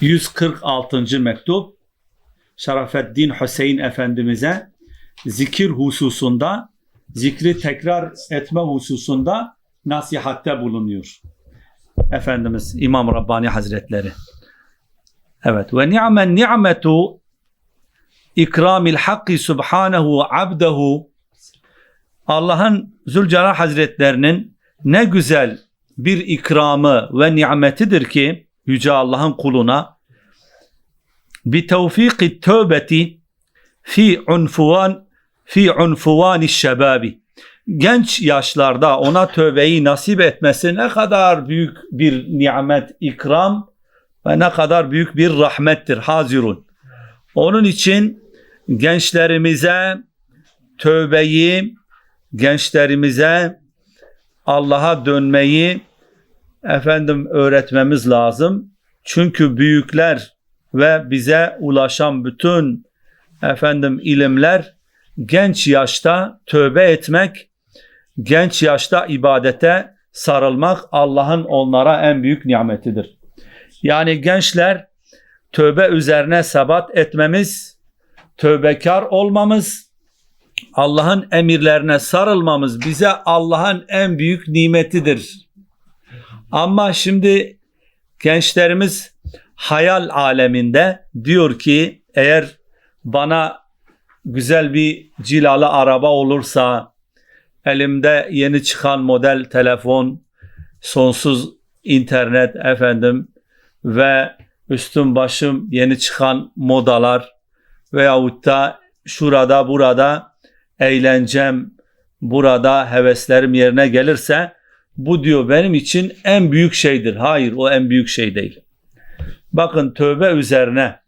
146. mektup Şerafeddin Hüseyin Efendimiz'e zikir hususunda zikri tekrar etme hususunda nasihatte bulunuyor. Efendimiz İmam Rabbani Hazretleri. Evet. Ve ni'men ni'metu ikramil hakki subhanehu abdehu Allah'ın Zülcelal Hazretlerinin ne güzel bir ikramı ve nimetidir ki Yüce Allah'ın kuluna bi tevfiki tövbeti fi unfuvan fi unfuvani şebabi genç yaşlarda ona tövbeyi nasip etmesi ne kadar büyük bir nimet, ikram ve ne kadar büyük bir rahmettir. Hazirun. Onun için gençlerimize tövbeyi, gençlerimize Allah'a dönmeyi efendim öğretmemiz lazım. Çünkü büyükler ve bize ulaşan bütün efendim ilimler genç yaşta tövbe etmek, genç yaşta ibadete sarılmak Allah'ın onlara en büyük nimetidir. Yani gençler tövbe üzerine sebat etmemiz, tövbekar olmamız, Allah'ın emirlerine sarılmamız bize Allah'ın en büyük nimetidir. Ama şimdi gençlerimiz hayal aleminde diyor ki eğer bana güzel bir cilalı araba olursa, elimde yeni çıkan model telefon, sonsuz internet efendim ve üstüm başım yeni çıkan modalar veyahut da şurada burada eğlencem, burada heveslerim yerine gelirse bu diyor benim için en büyük şeydir. Hayır o en büyük şey değil. Bakın tövbe üzerine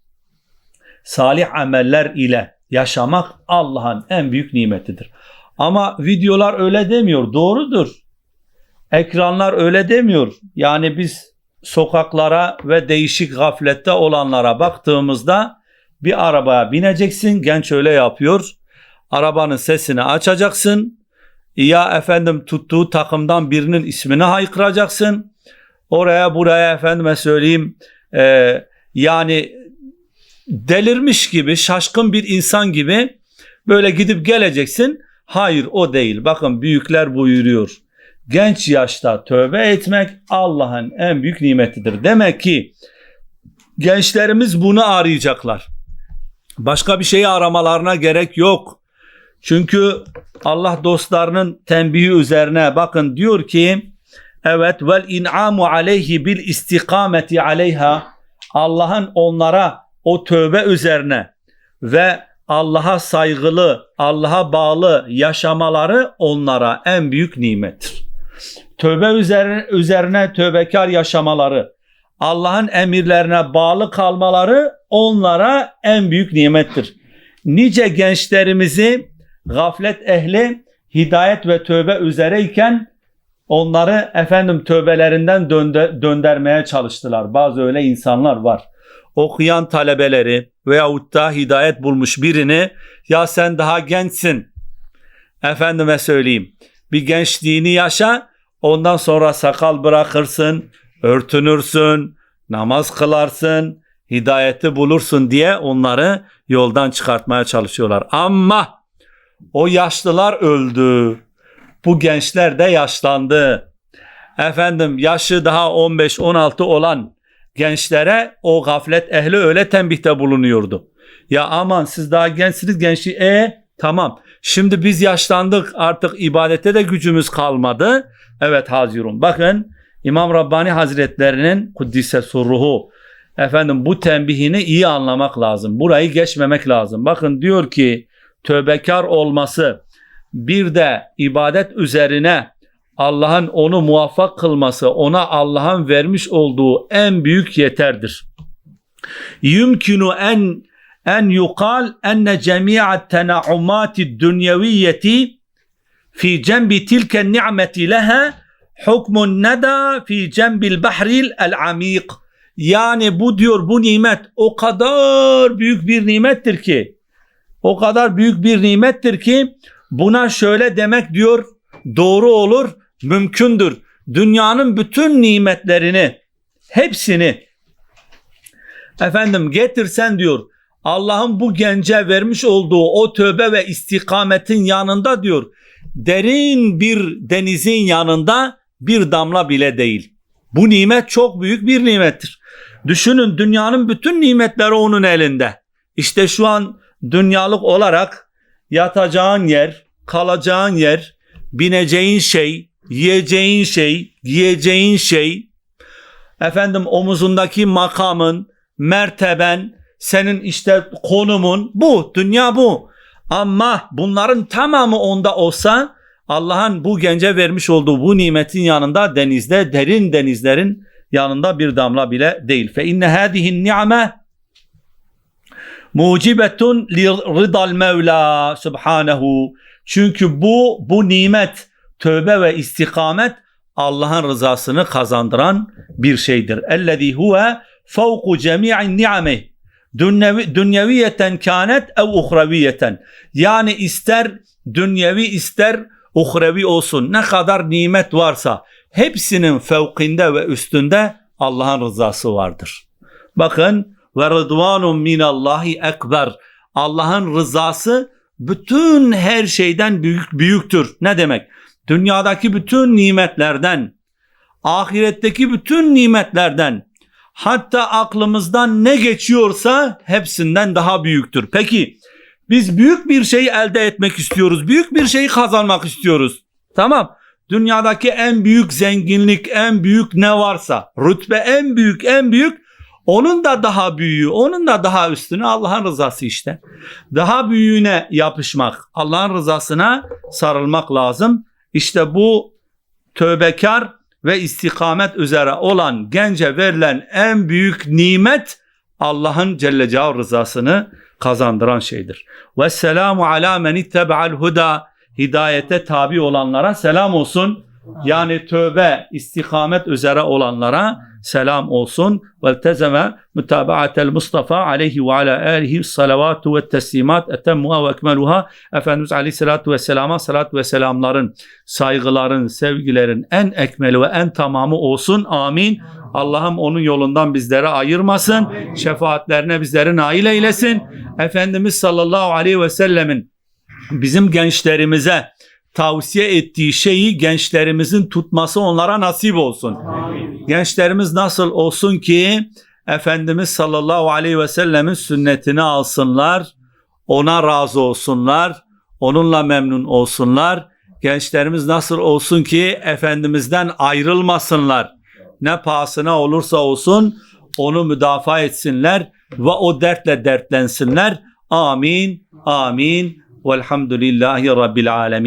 salih ameller ile yaşamak Allah'ın en büyük nimetidir. Ama videolar öyle demiyor. Doğrudur. Ekranlar öyle demiyor. Yani biz sokaklara ve değişik gaflette olanlara baktığımızda bir arabaya bineceksin. Genç öyle yapıyor. Arabanın sesini açacaksın. Ya efendim tuttuğu takımdan birinin ismini haykıracaksın. Oraya buraya efendime söyleyeyim e, yani delirmiş gibi şaşkın bir insan gibi böyle gidip geleceksin. Hayır o değil. Bakın büyükler buyuruyor. Genç yaşta tövbe etmek Allah'ın en büyük nimetidir. Demek ki gençlerimiz bunu arayacaklar. Başka bir şeyi aramalarına gerek yok. Çünkü Allah dostlarının tembihi üzerine bakın diyor ki evet vel in'amu aleyhi bil istikameti aleyha Allah'ın onlara o tövbe üzerine ve Allah'a saygılı, Allah'a bağlı yaşamaları onlara en büyük nimettir. Tövbe üzerine, üzerine tövbekar yaşamaları, Allah'ın emirlerine bağlı kalmaları onlara en büyük nimettir. Nice gençlerimizi gaflet ehli hidayet ve tövbe üzereyken onları efendim tövbelerinden dönde, döndermeye çalıştılar. Bazı öyle insanlar var. Okuyan talebeleri veyahut da hidayet bulmuş birini ya sen daha gençsin efendime söyleyeyim bir gençliğini yaşa ondan sonra sakal bırakırsın örtünürsün namaz kılarsın hidayeti bulursun diye onları yoldan çıkartmaya çalışıyorlar. Ama o yaşlılar öldü. Bu gençler de yaşlandı. Efendim yaşı daha 15-16 olan gençlere o gaflet ehli öyle tembihte bulunuyordu. Ya aman siz daha gençsiniz gençliği e tamam. Şimdi biz yaşlandık artık ibadete de gücümüz kalmadı. Evet hazirun. Bakın İmam Rabbani Hazretlerinin Kuddise Surruhu efendim bu tembihini iyi anlamak lazım. Burayı geçmemek lazım. Bakın diyor ki tövbekar olması bir de ibadet üzerine Allah'ın onu muvaffak kılması, ona Allah'ın vermiş olduğu en büyük yeterdir. Yumkinu en en yukal enne cemi'at tena'umati dünyeviyeti fi cembi tilke ni'meti leha hukmun neda fi cembil bahril el amik. Yani bu diyor bu nimet o kadar büyük bir nimettir ki o kadar büyük bir nimettir ki buna şöyle demek diyor doğru olur mümkündür. Dünyanın bütün nimetlerini hepsini Efendim getirsen diyor Allah'ın bu gence vermiş olduğu o tövbe ve istikametin yanında diyor derin bir denizin yanında bir damla bile değil. Bu nimet çok büyük bir nimettir. Düşünün dünyanın bütün nimetleri onun elinde. İşte şu an dünyalık olarak yatacağın yer, kalacağın yer, bineceğin şey, yiyeceğin şey, giyeceğin şey, efendim omuzundaki makamın, merteben, senin işte konumun bu, dünya bu. Ama bunların tamamı onda olsa Allah'ın bu gence vermiş olduğu bu nimetin yanında denizde, derin denizlerin yanında bir damla bile değil. Fe inne hadihi ni'me mucibetun li rıdal Mevla subhanahu. Çünkü bu bu nimet, tövbe ve istikamet Allah'ın rızasını kazandıran bir şeydir. Ellezî huve fevku cemi'in ni'ami. Dünyevi, dünyeviyeten kânet ev uhreviyeten. Yani ister dünyevi ister uhrevi olsun. Ne kadar nimet varsa hepsinin fevkinde ve üstünde Allah'ın rızası vardır. Bakın ve rıdvanun minallahi ekber. Allah'ın rızası bütün her şeyden büyük büyüktür. Ne demek? Dünyadaki bütün nimetlerden, ahiretteki bütün nimetlerden, hatta aklımızdan ne geçiyorsa hepsinden daha büyüktür. Peki biz büyük bir şey elde etmek istiyoruz. Büyük bir şeyi kazanmak istiyoruz. Tamam. Dünyadaki en büyük zenginlik, en büyük ne varsa, rütbe en büyük, en büyük onun da daha büyüğü, onun da daha üstüne Allah'ın rızası işte. Daha büyüğüne yapışmak, Allah'ın rızasına sarılmak lazım. İşte bu tövbekar ve istikamet üzere olan gence verilen en büyük nimet Allah'ın Celle Celaluhu rızasını kazandıran şeydir. Ve selamu ala men ittebe'al huda hidayete tabi olanlara selam olsun. Yani tövbe, istikamet üzere olanlara selam olsun. Ve tezeme mutabaatel Mustafa aleyhi ve ala alihi salavatu ve teslimat etemmuha ve ekmeluha. Efendimiz aleyhissalatu vesselama salatu ve selamların, saygıların, sevgilerin en ekmeli ve en tamamı olsun. Amin. Allah'ım onun yolundan bizleri ayırmasın. Şefaatlerine bizleri nail eylesin. Efendimiz sallallahu aleyhi ve sellemin bizim gençlerimize tavsiye ettiği şeyi gençlerimizin tutması onlara nasip olsun. Gençlerimiz nasıl olsun ki Efendimiz sallallahu aleyhi ve sellemin sünnetini alsınlar, ona razı olsunlar, onunla memnun olsunlar. Gençlerimiz nasıl olsun ki Efendimiz'den ayrılmasınlar. Ne pahasına olursa olsun onu müdafaa etsinler ve o dertle dertlensinler. Amin, amin. Velhamdülillahi Rabbil alemin.